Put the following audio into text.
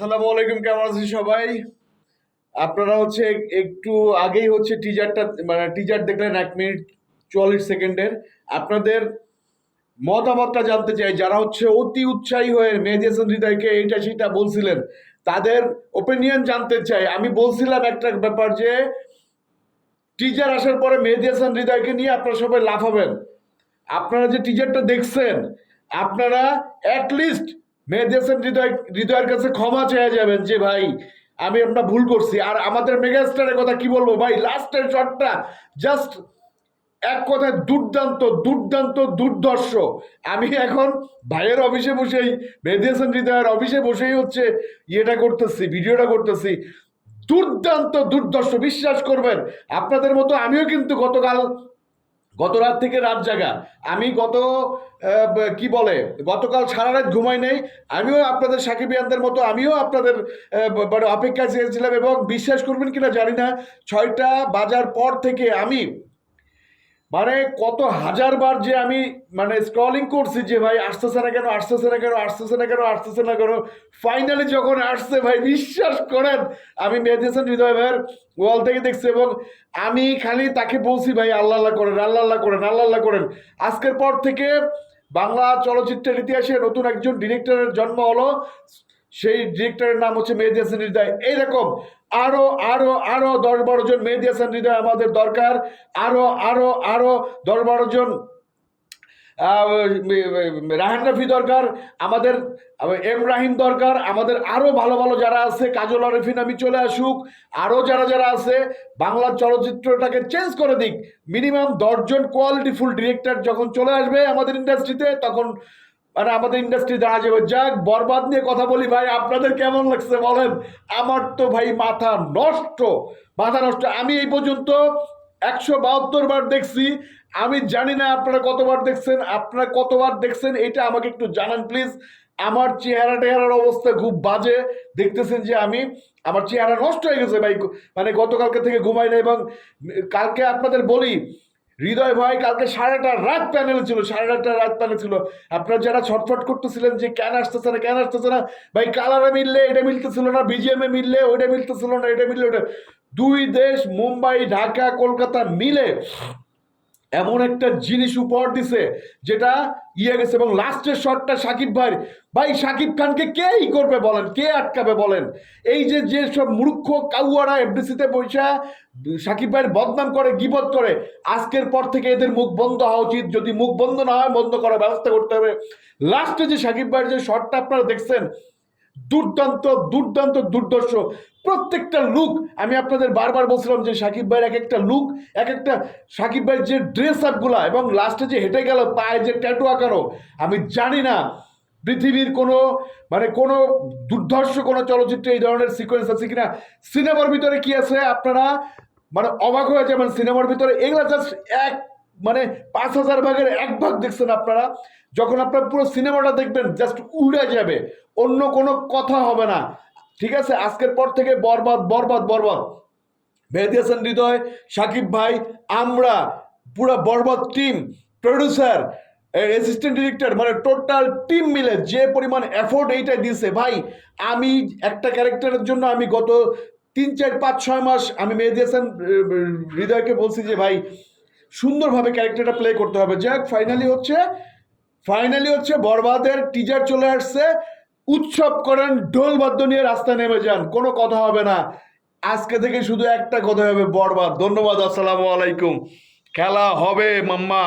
আসসালামু আলাইকুম, কেমন আছেন সবাই? আপনারা হচ্ছে একটু আগেই হচ্ছে টিজারটা মানে টিজার দেখলেন এক মিনিট চুয়াল্লিশ সেকেন্ডের। আপনাদের মতামতটা জানতে চাই, যারা হচ্ছে অতি উৎসাহী হয়ে মেহেদি হৃদয়কে এইটা সেটা বলছিলেন, তাদের ওপিনিয়ন জানতে চাই। আমি বলছিলাম একটা ব্যাপার যে টিজার আসার পরে মেহেদি হৃদয়কে নিয়ে আপনারা সবাই লাফাবেন। আপনারা যে টিজারটা দেখছেন, আপনারা অ্যাটলিস্ট মেহেদি হাসান হৃদয়, হৃদয়ের কাছে ক্ষমা চেয়ে যাবেন যে ভাই, আমি আপনার ভুল করছি। আর আমাদের মেগাস্টারের কথা কি বলব ভাই, লাস্টের শটটা জাস্ট এক কথায় দুর্দান্ত দুর্দান্ত, দুর্ধর্ষ। আমি এখন ভাইয়ের অফিসে বসেই মেহেদি হাসান হৃদয়ের অফিসে বসেই হচ্ছে ইয়েটা করতেছি, ভিডিওটা করতেছি। দুর্দান্ত, দুর্ধর্ষ, বিশ্বাস করবেন, আপনাদের মতো আমিও কিন্তু গতকাল গত রাত থেকে রাত জাগা। আমি গত কি বলে, গতকাল সারা রাত ঘুমাই নেই। আমিও আপনাদের সাকিবিয়ানদের মতো, আমিও আপনাদের মানে অপেক্ষায় চেয়েছিলাম এবং বিশ্বাস করবেন কিনা জানি না, ছয়টা বাজার পর থেকে আমি মানে কত হাজার বার যে আমি মানে স্ক্রলিং করছি যে ভাই আসতেছে না কেন, আসতেছে না কেন, আসতেছে না কেন, আসতেছে না কেন ফাইনালি যখন আসছে ভাই, বিশ্বাস করেন, আমি মেহেদি হাসান হৃদয় ভাইয়ের ওয়াল থেকে দেখছি এবং আমি খালি তাকে বলছি ভাই, আল্লাহ আল্লাহ করেন, আল্লাহ আল্লাহ করেন, আল্লাহ আল্লাহ করেন। আজকের পর থেকে বাংলা চলচ্চিত্রের ইতিহাসে নতুন একজন ডিরেক্টরের জন্ম হলো সেই ডিরেক্টরের নাম হচ্ছে মেহেদি হাসান হৃদয়। এইরকম আরও আরও আরও দশ বারো জন মেহেদি হাসান হৃদয় আমাদের দরকার। আরও আরও আরও দশ বারো জন রাহান রফি দরকার, আমাদের, এম রাহিম দরকার, আমাদের আরও ভালো ভালো যারা আছে, কাজল আরিফিন আমি চলে আসুক, আরও যারা যারা আছে, বাংলা চলচ্চিত্রটাকে চেঞ্জ করে দিক। মিনিমাম দশজন কোয়ালিটিফুল ডিরেক্টর যখন চলে আসবে আমাদের ইন্ডাস্ট্রিতে তখন মানে আমাদের ইন্ডাস্ট্রি দাঁড়া যাবে যাক, বরবাদ নিয়ে কথা বলি ভাই, আপনাদের কেমন লাগছে বলেন? আমার তো ভাই মাথা নষ্ট মাথা নষ্ট। আমি এই পর্যন্ত একশো বাহাত্তর বার দেখছি। আমি জানি না আপনারা কতবার দেখছেন, আপনারা কতবার দেখছেন, এটা আমাকে একটু জানান প্লিজ আমার চেহারা টেহারার অবস্থা খুব বাজে, দেখতেছেন যে আমি। আমার চেহারা নষ্ট হয়ে গেছে ভাই মানে গতকালকে থেকে ঘুমাই না এবং কালকে আপনাদের বলি হৃদয় ভাই কালকে সাড়েটা রাত প্যানেলে ছিল আটটা রাত প্যানেল ছিল। আপনারা যারা ছটফট করতেছিলেন যে কেন আসতেছে না, কেন আসতেছে না, ভাই কালারে মিললে এটা মিলতেছিল না বিজিএমে মিললে ওইটা মিলতেছিল না, এটা মিললে ওটা দুই দেশ, মুম্বাই, ঢাকা, কলকাতা মিলে এমন একটা জিনিস উপহার দিছে, যেটা ইয়ে গেছে এবং লাস্টের শটটা সাকিব ভাই ভাই, সাকিব খানকে কে ই করবে বলেন? কে আটকাবে বলেন? এই যে যে সব মূর্খ কাউয়ারা এফডিসিতে পয়সা সাকিব ভাইয়ের বদনাম করে, গিবত করে, আজকের পর থেকে এদের মুখ বন্ধ হওয়া উচিত। যদি মুখ বন্ধ না হয়, বন্ধ করার ব্যবস্থা করতে হবে। লাস্টে যে সাকিব ভাইয়ের যে শটটা আপনারা দেখছেন দুর্দান্ত দুর্দান্ত, দুর্দর্শ। প্রত্যেকটা লুক আমি আপনাদের বারবার বলছিলাম যে সাকিব ভাইয়ের এক একটা লুক এক একটা সাকিব ভাইয়ের যে ড্রেস আপগুলা এবং লাস্টে যে হেঁটে গেল, পায়ে যে ট্যাটু আঁকানো, আমি জানি না পৃথিবীর কোনো মানে কোনো দুর্ধর্ষ কোনো চলচ্চিত্রে এই ধরনের সিকোয়েন্স আছে কিনা। সিনেমার ভিতরে কি আছে আপনারা? মানে অবাক হয়ে যাবেন সিনেমার ভিতরে। এগুলা জাস্ট এক মানে পাঁচ হাজার ভাগের এক ভাগ দেখছেন আপনারা, যখন আপনার পুরো সিনেমাটা দেখবেন জাস্ট উড়ে যাবে, অন্য কোনো কথা হবে না। ঠিক আছে? আজকের পর থেকে বরবাদ বরবাদ বরবাদ। মেহেদি হাসান হৃদয়, সাকিব ভাই, আমরা, পুরো বরবাদ টিম প্রডিউসার অ্যাসিস্ট্যান্ট ডিরেক্টর মানে টোটাল টিম মিলে যে পরিমাণ এফোর্ট এইটা দিয়েছে। ভাই, আমি একটা ক্যারেক্টারের জন্য আমি গত তিন, চার, পাঁচ, ছয় মাস আমি মেহেদি হাসান হৃদয়কে বলছি যে, ভাই সুন্দরভাবে ক্যারেক্টারটা প্লে করতে হবে। যাক ফাইনালি হচ্ছে ফাইনালি হচ্ছে বরবাদের টিজার চলে আসছে। উৎসব করেন ঢোল বাদ্য নিয়ে রাস্তায় নেমে যান, কোনো কথা হবে না। আজকে থেকে শুধু একটা কথা হবে, বরবাদ। ধন্যবাদ, আসসালামু আলাইকুম। খেলা হবে, মাম্মা।